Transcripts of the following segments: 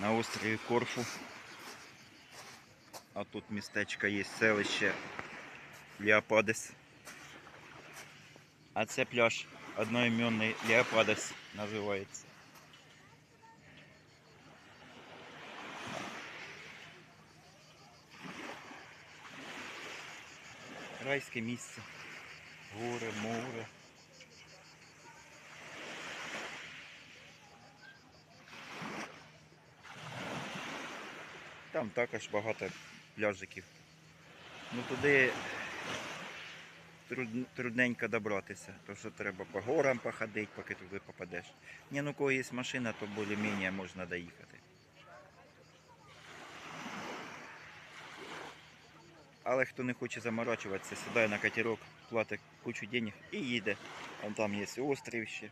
на острові Корфу. А тут містечко є селище Леопадес. А це пляж одноіменний Леопадес називається. Райське місце. Гори, море. Там також багато пляжиків. Ну туди трудненько добратися, тому що треба по горам походити, поки туди попадеш. Ні, ну кого є машина, то більш-менш можна доїхати. Але хто не хоче заморачуватися, сідає на катерок, платить кучу денег і їде. Вон там є острів ще.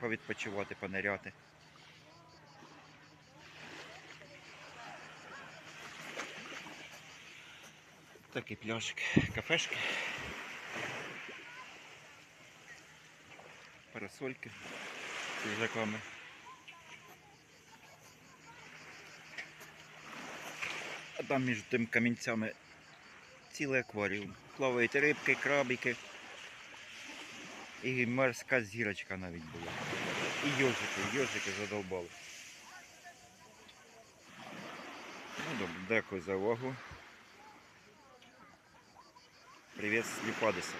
Повідпочивати, пониряти. Такий пляжик, кафешки. Парасольки з лежаками. А там між тим камінцями цілий акваріум. Плавають рибки, крабики. І морська зірочка навіть була. І йожики, йожики задовбали. Ну добре, дякую за увагу. Привіт с Ліпадеса.